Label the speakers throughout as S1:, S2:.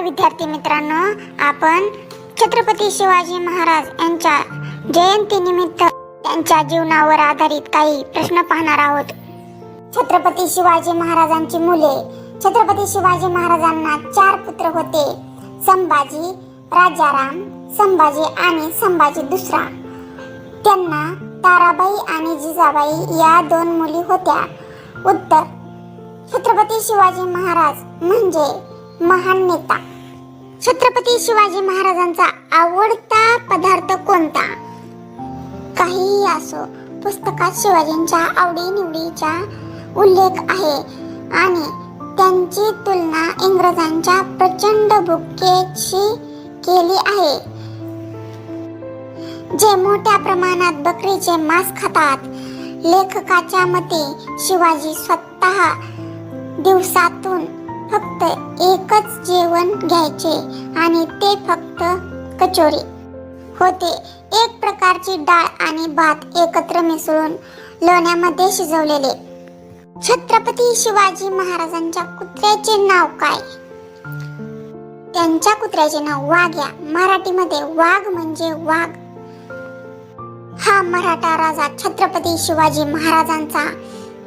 S1: विद्यार्थी मित्रांनो आपण छत्रपती शिवाजी महाराज यांच्या जयंतीनिमित्त त्यांच्या जीवनावर आधारित काही प्रश्न पाहणार आहोत. छत्रपती शिवाजी महाराजांची मुले. छत्रपती शिवाजी महाराजांना चार पुत्र होते. संभाजी राजाराम संभाजी आणि संभाजी दुसरा. त्यांना ताराबाई आणि जिजाबाई या दोन मुली होत्या. उत्तर छत्रपती शिवाजी महाराज म्हणजे महान नेता छत्रपती शिवाजी महाराजांचा आवडता पदार्थ कोणता? काहीही असो पुस्तकात शिवाजींच्या आवडीनिवडीचा उल्लेख आहे आणि त्यांची तुलना इंग्रजांच्या प्रचंड भुकेशी केली आहे. जे मोठ्या प्रमाणात बकरीचे मांस खातात लेखकाच्या मते शिवाजी स्वतः दिवसातून फक्त एकच जेवण घ्यायचे आणि ते फक्त कचोरी. होते. एक प्रकारची डाळ आणि भात एकत्र मिसळून लोण्यामध्ये शिजवलेले. छत्रपती शिवाजी महाराजांच्या कुत्र्याचे नाव काय? त्यांच्या कुत्र्याचे नाव वाघ्या. मराठीमध्ये वाघ म्हणजे वाघ. हा मराठा राजा छत्रपती शिवाजी महाराजांचा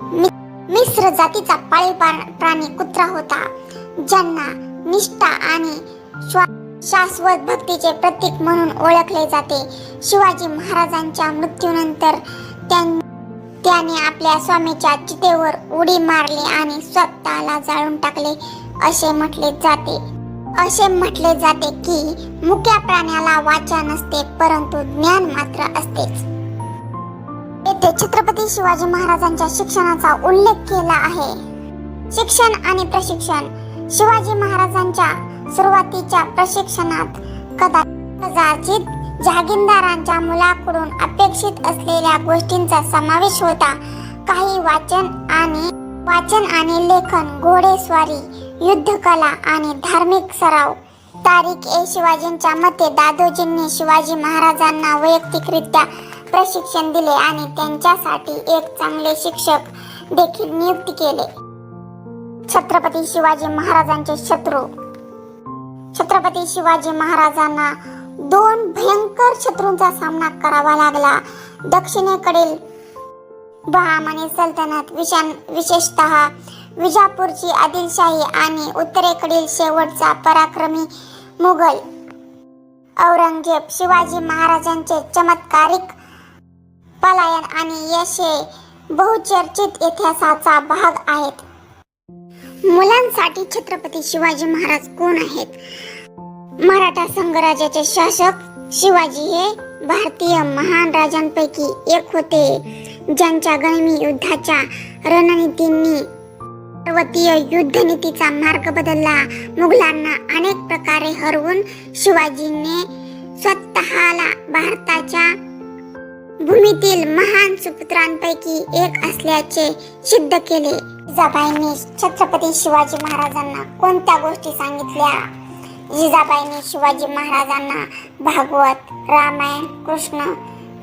S1: मि- मिश्र जातीचा पाळीव प्राणी कुत्रा होता ज्यांना निष्ठा आणि श्वा- शाश्वत भक्तीचे प्रतीक म्हणून ओळखले जाते. शिवाजी महाराजांच्या मृत्यूनंतर त्यां- त्याने आपल्या स्वामीच्या चितेवर उडी मारली आणि स्वतःला जाळून टाकले असे म्हटले जाते. असे म्हटले जाते की मुक्या प्राण्याला वाचा नसते परंतु ज्ञान मात्र असतेच. येथे छत्रपती शिवाजी महाराजांच्या शिक्षणाचा उल्लेख केला आहे. शिक्षण आणि प्रशिक्षण. शिवाजी महाराजांच्या सुरुवातीच्या प्रशिक्षणात कदाचित जहागीरदारांच्या मुलाकडून अपेक्षित असलेल्या गोष्टींचा समावेश होता. काही वाचन आणि वाचन आणि लेखन घोडेस्वारी युद्धकला आणि धार्मिक सराव. तारीख ए शिवाजींच्या मते दादोजींनी शिवाजी महाराजांना वैयक्तिकरित्या प्रशिक्षण दिले आणि त्यांच्यासाठी एक चांगले शिक्षक देखील नियुक्त केले. छत्रपती शिवाजी महाराजांचे शत्रू. छत्रपती शिवाजी महाराजांना दोन भयंकर शत्रूंचा सामना करावा लागला. दक्षिणेकडील बहामनी सल्तनत विशान विशेषतः विजापूरची आदिलशाही आणि उत्तरेकडील शेवटचा पराक्रमी मुघल औरंगजेब शिवाजी महाराजांचे चमत्कारिक पलायन आणि यश हे बहुचर्चित इतिहासाचा भाग आहेत. मुलांसाठी छत्रपती शिवाजी महाराज कोण आहेत? मराठा संघराज्याचे शासक शिवाजी हे भारतीय महान राजांपैकी एक होते. ज्यांच्या गणमी युद्धाच्या रणनीतींनी पर्वतीय युद्धनीतीचा मार्ग बदलला. मुघलांना अनेक प्रकारे हरवून शिवाजीने स्वतःला भारताच्या भूमीतील महान सुपुत्रांपैकी एक असल्याचे सिद्ध केले. जिजाबाईंनी छत्रपती शिवाजी महाराजांना कोणत्या गोष्टी सांगितल्या? जिजाबाईंनी शिवाजी महाराजांना भागवत रामायण कृष्ण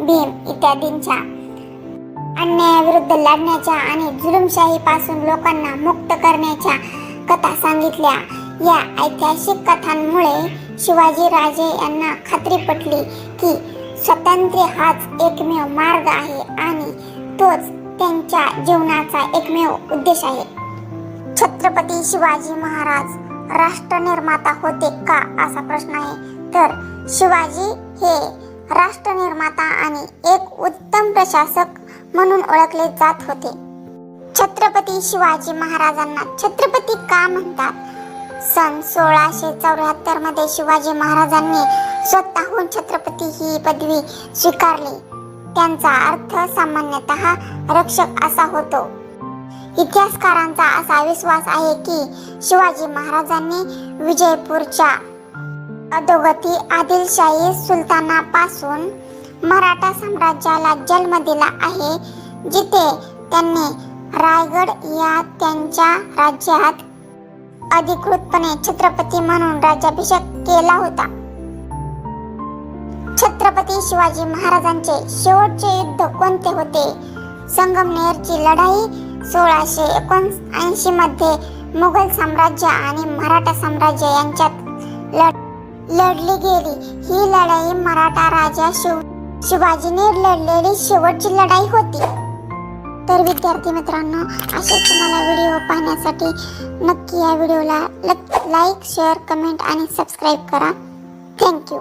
S1: भीम इत्यादींच्या अन्यायाविरुद्ध लढण्याच्या आणि जुलुमशाहीपासून लोकांना मुक्त करण्याच्या कथा सांगितल्या. या ऐतिहासिक कथांमुळे शिवाजी राजे यांना खात्री पटली की स्वातंत्र्य हाच एकमेव मार्ग आहे आणि तोच त्यांच्या जीवनाचा एकमेव उद्देश आहे. छत्रपती शिवाजी महाराज राष्ट्रनिर्माता होते का असा प्रश्न आहे. तर शिवाजी हे राष्ट्रनिर्माता आणि एक उत्तम प्रशासक म्हणून ओळखले जात होते. छत्रपती शिवाजी महाराजांना छत्रपती का म्हणतात? सन सोळाशे चौऱ्याहत्तरमध्ये शिवाजी महाराजांनी स्वतःहून छत्रपती ही पदवी स्वीकारली. त्यांचा अर्थ सामान्यतः रक्षक असा होतो. इतिहासकारांचा असा विश्वास आहे की शिवाजी महाराजांनी विजयपूरच्या अधोगती आदिलशाही सुलतानापासून मराठा साम्राज्याला जन्म दिला आहे जिथे त्यांनी रायगड या त्यांच्या राज्यात अधिकृतपणे छत्रपती म्हणून राज्याभिषेक केला होता. छत्रपती शिवाजी महाराजांचे शेवटचे युद्ध कोणते होते? संगमनेरची लढाई सोळाशे एकोणऐंशी मध्ये मुघल साम्राज्य आणि मराठा साम्राज्य यांच्यात लढ लढली गेली. ही लढाई मराठा राजा शिव शिवाजीने लढलेली शेवटची लढाई होती. तर विद्यार्थी मित्रांनो असे तुम्हाला व्हिडिओ पाहण्यासाठी नक्की या व्हिडिओला लाईक शेअर कमेंट आणि सबस्क्राईब करा. Thank you